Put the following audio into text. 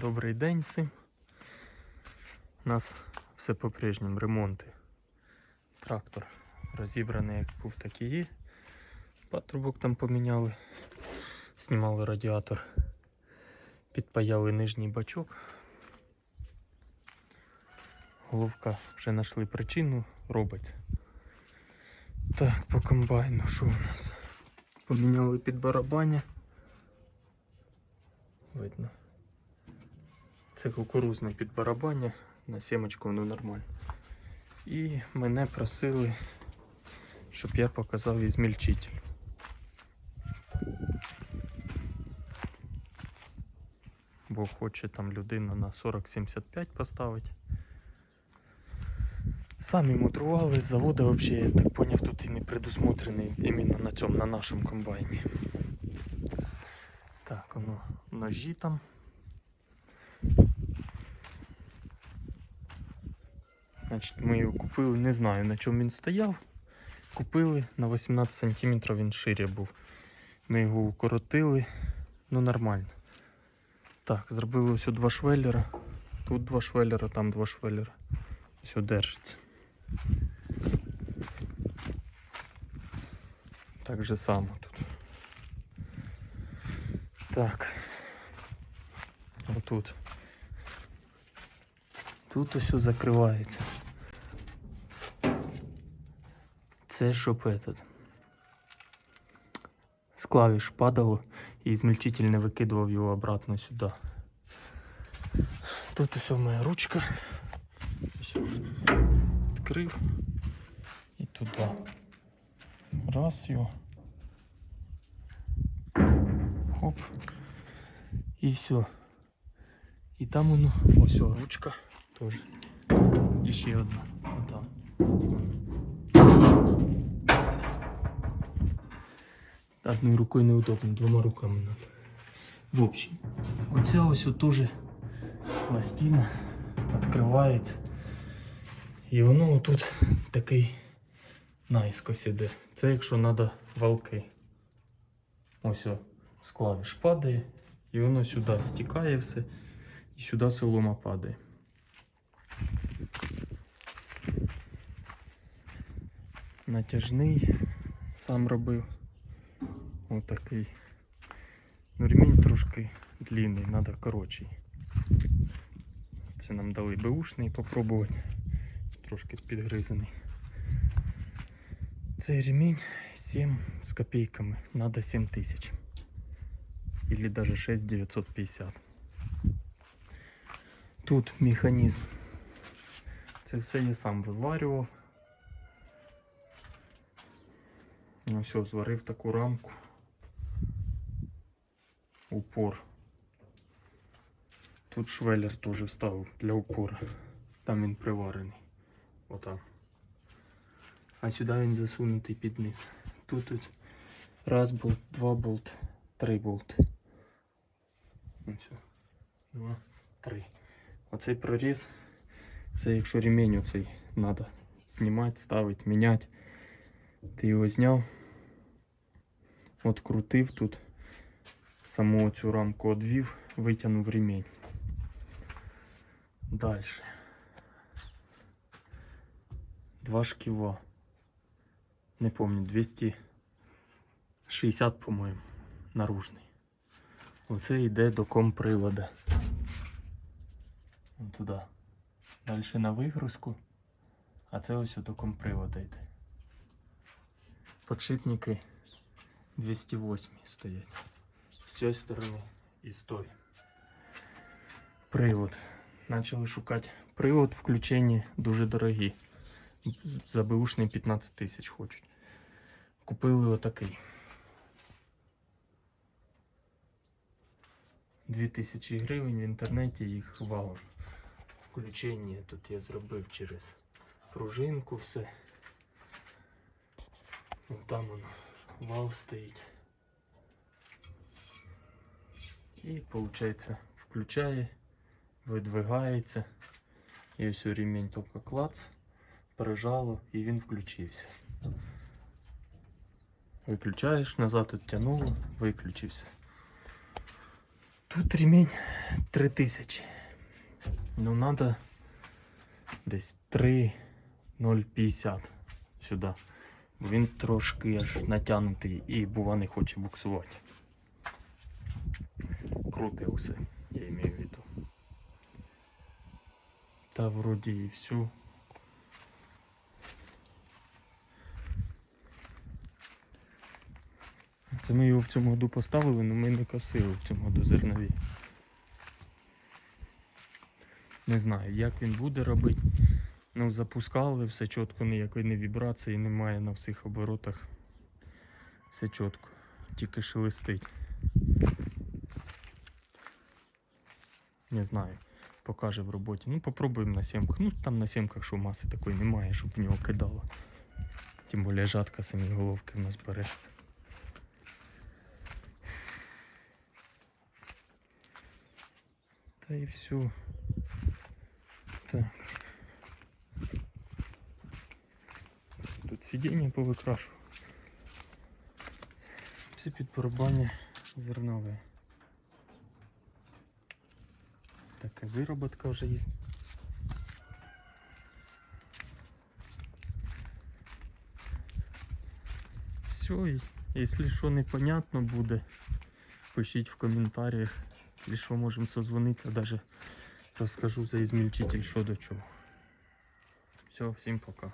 Добрий день всім. У нас все по-прежньому ремонти. Трактор розібраний, як був, так і є. Патрубок там поміняли. Знімали радіатор. Підпаяли нижній бачок. Головка вже знайшли причину, робиться. Так, по комбайну, що у нас? Поміняли під барабаня. Видно. Це кукурузне під барабаня, на сімочку воно нормально. І мене просили, щоб я показав ізмільчитель. Бо хоче там людина на 40-75 поставити. Самі мудрували, з заводу взагалі, я так поняв, тут і не предусмотрений іменно на цьому, на нашому комбайні. Так, воно ножі там. Значить, ми його купили, не знаю на чому він стояв. Купили на 18 см він шире був. Ми його укоротили, ну нормально. Так, зробили ось два швеллера. Тут два швеллера, там два швеллера. Все держиться. Так же само тут. Так. Отут. Тут ось закривається. Це щоб этот. З клавіш падало і змельчитель не викидував його обратно сюди. Тут ось моя ручка. Ось відкрив і туди. Раз його. Хоп. І все. І там воно, ось ручка теж. І ще одна. Отам. Одною рукою неудобно, двома руками надо. В общем, оця ось теж пластина відкривається. І воно тут такий наїскось іде. Це якщо треба валки. Ось о, з клавіш падає, і воно сюди стікає все, і сюди солома падає. Натяжний сам робив. Отакий. Ну, ремінь трошки длинний, треба коротший. Це нам дали беушний попробувати. Трошки підгризаний. Цей ремінь 7 з копійками, надо 7 тисяч. Или даже 6950. Тут механізм. Це все я сам виварював. Ну все, зварив таку рамку. Упор. Тут швеллер теж вставив для упора. Там він приварений. Отак. А сюди він засунутий під низ. Тут, тут раз болт, два болт, три болт. Ось. Два, три. Оцей проріз. Це якщо ремінь оцей треба знімати, ставити, міняти. Ти його зняв. Открутив тут. Саму цю рамку одвів, витягнув ремінь. Далі. Два шківа. Не помню, 260, по-моєму, наружний. Оце йде до компривода. Туди. Далі на вигрузку. А це ось до компривода йде. Подшипники 208 стоять. З цієї сторони і з тої. Привод. Почали шукати. Привод включення дуже дорогі. За беушний 15 тисяч хочуть. Купили отакий. 2000 гривень в інтернеті їх валом. Включення тут я зробив через пружинку все. Вон там воно вал стоїть. І виходить включає, видвигається. І ось ремінь тільки клац, прижало і він включився. Виключаєш, назад оттянуло, виключився. Тут ремень 3000. Ну надо десь 3,050 сюди. Він трошки аж натягнутий і бува не хоче буксувати. Круте усе, я имею в виду. Та вроді і все. Це ми його в цьому году поставили, але ми не косили в цьому году зернові. Не знаю, як він буде робити. Ну, запускали, все чітко, ніякої не вібрації немає на всіх оборотах. Все чітко, тільки шелестить. Не знаю, покаже в роботі. Ну, попробуємо на сімках. Ну, там на сімках, що маси такої немає, щоб в нього кидало. Тим більше жатка самі головки в нас бере. Та і все. Так. Тут сидіння повикрашу. Все під порубання зернове. Така вироботка вже є. Все, якщо що непонятно буде, пишіть в коментарях. Якщо що, можемо созвонитися, даже розкажу за ізмільчитель, що до чого. Все, всім пока.